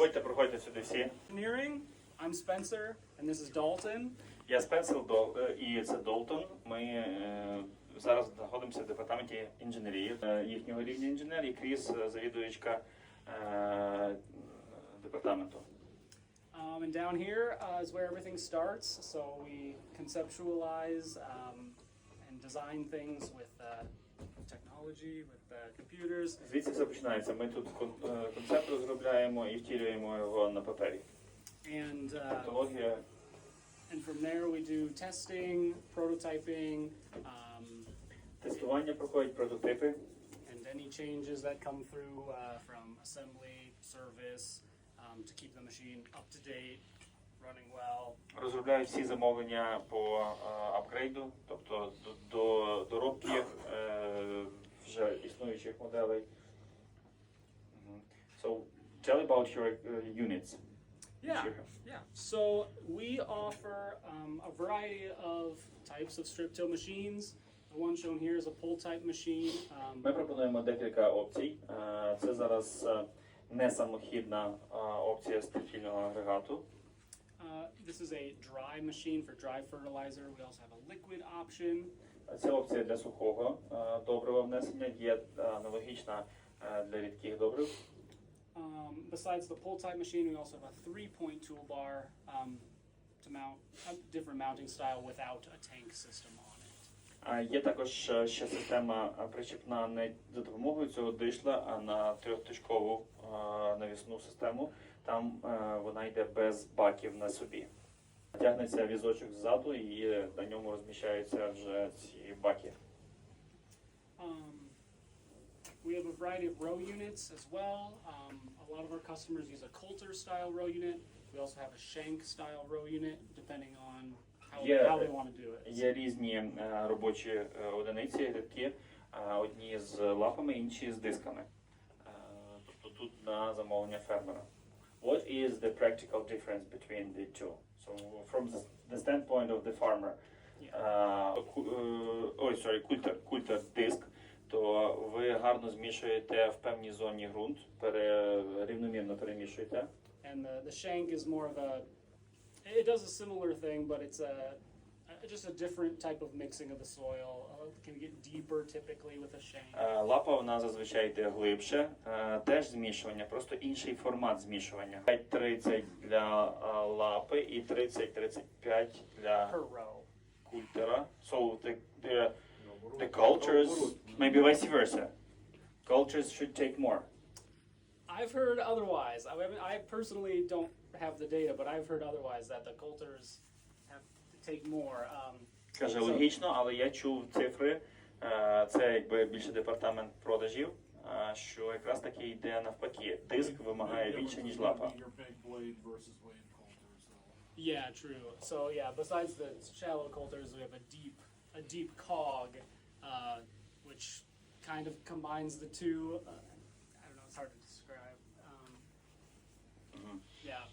Проходьте, проходьте сюди всі. Engineering. I'm Spencer, and this is Dalton. Я Спенсер Дол е, і це Долтон. Ми е, зараз знаходимося в департаменті інженерії Е, їхнього рівня інженер і Кріс, е, завідувачка е, департаменту. Um, and down here uh, is where everything starts. So we conceptualize um, and design things with uh, technology, with uh, computers. Звідси все починається. Ми тут кон- е, концепт розробляємо і втілюємо його на папері. And, uh, Технологія and from there we do testing, prototyping, um, тестування проходять прототипи. and any changes that come through uh, from assembly, service, um, to keep the machine up to date, Розробляють всі замовлення по е, апгрейду, тобто до, до доробки е, вже існуючих моделей. So tell about your uh, units. Yeah, yeah. So we offer um, a variety of types of strip till machines. The one shown here is a pull type machine. Um, Ми пропонуємо декілька опцій. Е, Це зараз е, не самохідна е, опція стихільного агрегату. Uh, this is a dry machine for dry fertilizer. We also have a liquid option. Це опція для сухого е, добрива внесення, є е, аналогічна е, для рідких добрив. Um, besides the pull type machine, we also have a three point toolbar um, to mount a different mounting style without a tank system on it. А Є також е, ще система е, причіпна не за допомогою цього дишла, а на трьохточкову е, навісну систему. Там е, вона йде без баків на собі. Тягнеться візочок ззаду і на ньому розміщаються вже ці баки. Um, we have a variety of row units as well. Um, a lot of our customers use a Coulter style row unit. We also have a Shank style row unit, depending on how, Yeah. how they want to do it. Є різні е, робочі е, одиниці, рядки, е, одні з лапами, інші з дисками. Е, Тобто тут на замовлення фермера. What is the practical difference between the two? So from the- the standpoint of the farmer, Yeah. е, ку- е, ой, sorry, культер, культер диск, то ви гарно змішуєте в певній зоні ґрунт, пере, рівномірно перемішуєте. And the, the Shank is more of a, it does a similar thing, but it's a, a- just a different type of mixing of the soil. Uh, can get deeper typically with a Shank. Е, Лапа вона зазвичай йде глибше, Е, теж змішування, просто інший формат змішування. 30 для е, лапи і 30-35 для per row. культера. So the, the, the cultures, maybe vice versa. Cultures should take more. I've heard otherwise. I, haven't, I personally don't have the data, but I've heard otherwise that the coulters have to take more. Um, Каже, So- логічно, але я чув цифри. е, Це якби більше департамент продажів, е, що якраз таки йде навпаки. Диск вимагає більше, ніж лапа. Your big blade versus Wayne Coulter, so. yeah, true. So yeah, besides the shallow coulters, we have a deep, a deep cog, uh, which kind of combines the two. Uh, I don't know. It's hard to describe. Um, Mhm. Yeah,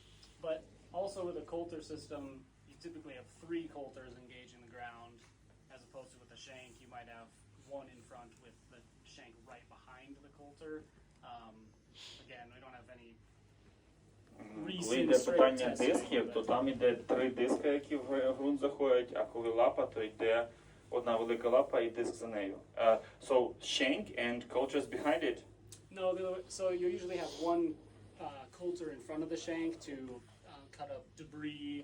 but also with a coulter system, you typically have three coulters engaging the ground, as opposed to with a shank, you might have one in front with the shank right behind the coulter. Um, again, we don't have any. Коли йде питання дисків, то там йде три диска, які в ґрунт заходять, а коли лапа, то йде одна велика лапа і диск за нею. Uh, so shank and cultures behind it. No, the other way, so you usually have one uh, coulter in front of the shank to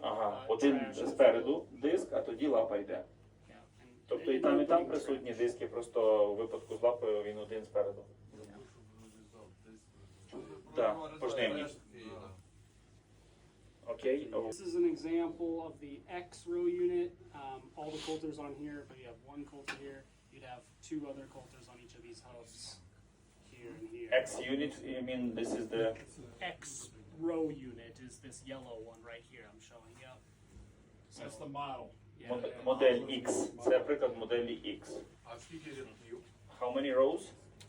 Ага, uh, один спереду диск, а тоді лапа йде. Yeah, Тобто і там, і там присутні диски, просто у випадку з лапою він один спереду. Так, пожнивні. Окей. о, This is an example of the X row unit. Um, all the coulters on here, but you have one coulter here. You'd have two other coulters on each of these hubs, here and here. X unit, you mean this is the X row unit is this yellow one right here. I'm showing you. That's the model. Yeah. мод- модель X. Це приклад моделі X. А скільки рядків? How many rows?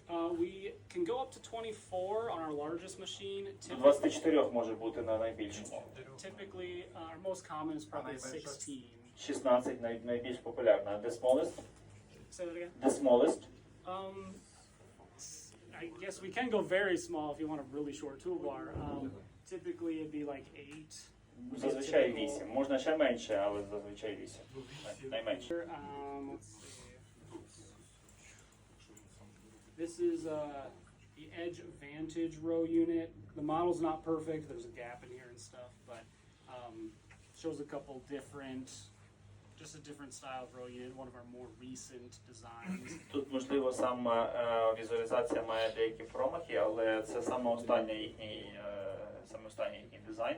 Uh, we can go up to 24 on our largest machine. До Typically, 24 може бути на найбільшому. typically uh, our most common is probably 16. 16 най- найбільш популярна. The smallest? Say that again. The smallest? Um, I guess we can go very small if you want a really short toolbar. Um, typically it'd be like eight. Зазвичай 8. Можна ще менше, але зазвичай 8. Най- Найменше. Here, Um, let's see. This is uh, the Edge Vantage row unit. The model's not perfect. There's a gap in here and stuff, but um, shows a couple different, just a different style of row unit. One of our more recent designs. Тут, можливо, сама е, візуалізація має деякі промахи, але це саме останній їхній, е, саме останній їхній дизайн.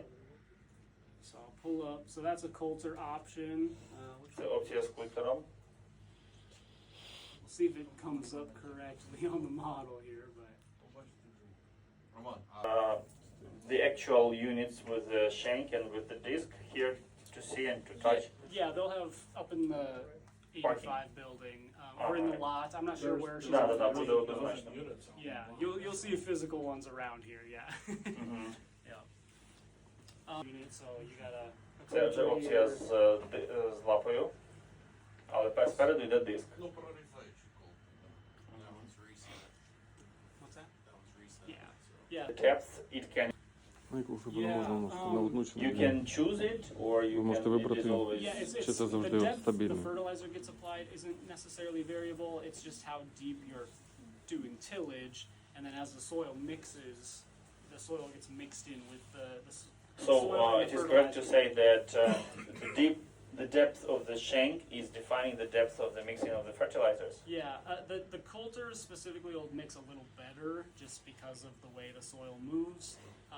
So I'll pull up. So that's a Coulter option. Uh, which Це опція з культером. We'll see if it comes up correctly on the model here, but Роман, а Uh, the actual units with the shank and with the disc here to see and to touch. in the 85 building um, or in the lot. I'm not sure where she's. Да, да, да, at. буде однозначно. Units on Yeah, the you'll you'll see physical ones around here. Yeah. Мгм. yeah. Um, unit, so you got a. a Це вже Coulter опція here. з, е, ди- е, з лапою, але пер- спереду йде диск. ну прорізаючи колку. That one's recent. What's that? That one's recent. Yeah. Yeah. The depth it can Ну, яку вже Yeah, можна вносити um, на одну чи you на can дві. choose it or you Ви можете can it вибрати. is always Yeah, it's, Чи it's це the завжди depth the стабільно? fertilizer gets applied isn't necessarily variable. It's just how deep you're doing tillage, and then as the soil mixes, the soil gets mixed in with the. the s- the So soil uh, and it the is correct to fertilizer. say that uh, the deep, the depth of the shank is defining the depth of the mixing of the fertilizers. Yeah, uh, the the coulters specifically will mix a little better just because of the way the soil moves.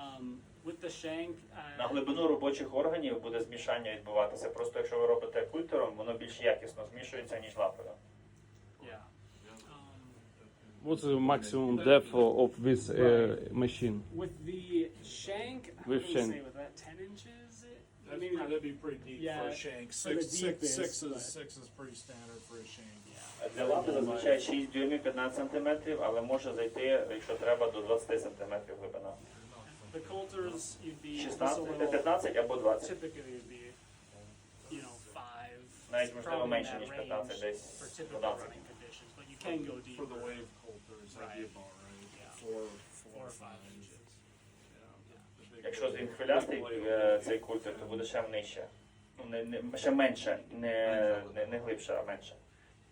Um, with the shank, На uh, глибину робочих органів буде змішання відбуватися. Просто якщо ви робите культером, воно більш якісно змішується, ніж лапою. yeah. Um, What's the maximum depth of this uh, machine? with the shank, I With would shank. say with that ten inches. It, I That'd, mean, be- that'd be pretty deep Yeah, for a shank. for the Six, six, deepest, six but- is six is pretty standard for a shank. yeah. Для лапи зазвичай 6 дюймів 15 сантиметрів, але може зайти, якщо треба, до 20 сантиметрів глибина. The coulters, you'd be this a 16, little, 15 або 20. typically it'd be, you know, five. Навіть можливо probably in менше, that ніж range 15, десь for typical 12. running conditions, but you can go For deeper. the wave coulters, that'd be Right. about right. Yeah. Four, four or five inches. Якщо він хвилястий е, цей культер, то буде ще нижче. Ну, не, не, ще менше, не, не, не глибше, а менше.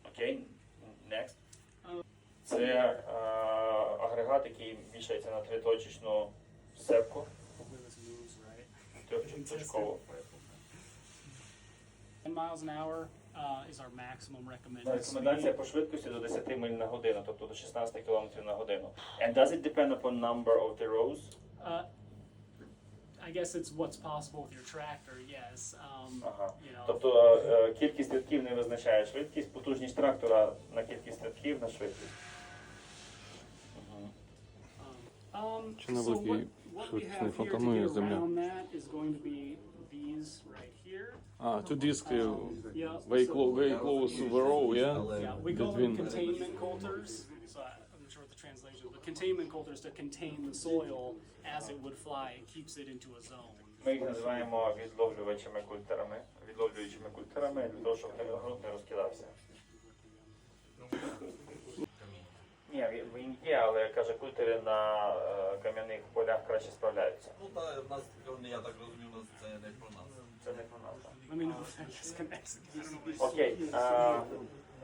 Окей? Next. Це е, агрегат, який вішається на триточечну сепку, трьохточкову. 10 miles an hour uh, Рекомендація по швидкості до 10 миль на годину, тобто до 16 км на годину. And does it depend upon number of the rows? Uh, I guess it's what's possible with your tractor, yes. Um, Ага. you know, Тобто е, кількість рядків не визначає швидкість, потужність трактора на кількість рядків на швидкість. Мгм. Um, um, Чи на so what, великій what we швидкісний have here to фотонує get земля? around that is going to be these right here. Ah, two discs uh, Um, yeah, very, so- clo- very close to the row, yeah? Yeah, we call them Between. containment coulters. So I- I'm not sure what the translation is, but containment coulters to contain the soil as it would fly. It keeps it into a zone. Ми їх називаємо відловлювачими культерами, відловлюючими культерами для того, щоб ґрунт не розкидався. Ні, він- є, але каже, культери на е, кам'яних полях краще справляються. Ну та в нас я так розумію, у нас це не про нас. Це не про нас. Окей.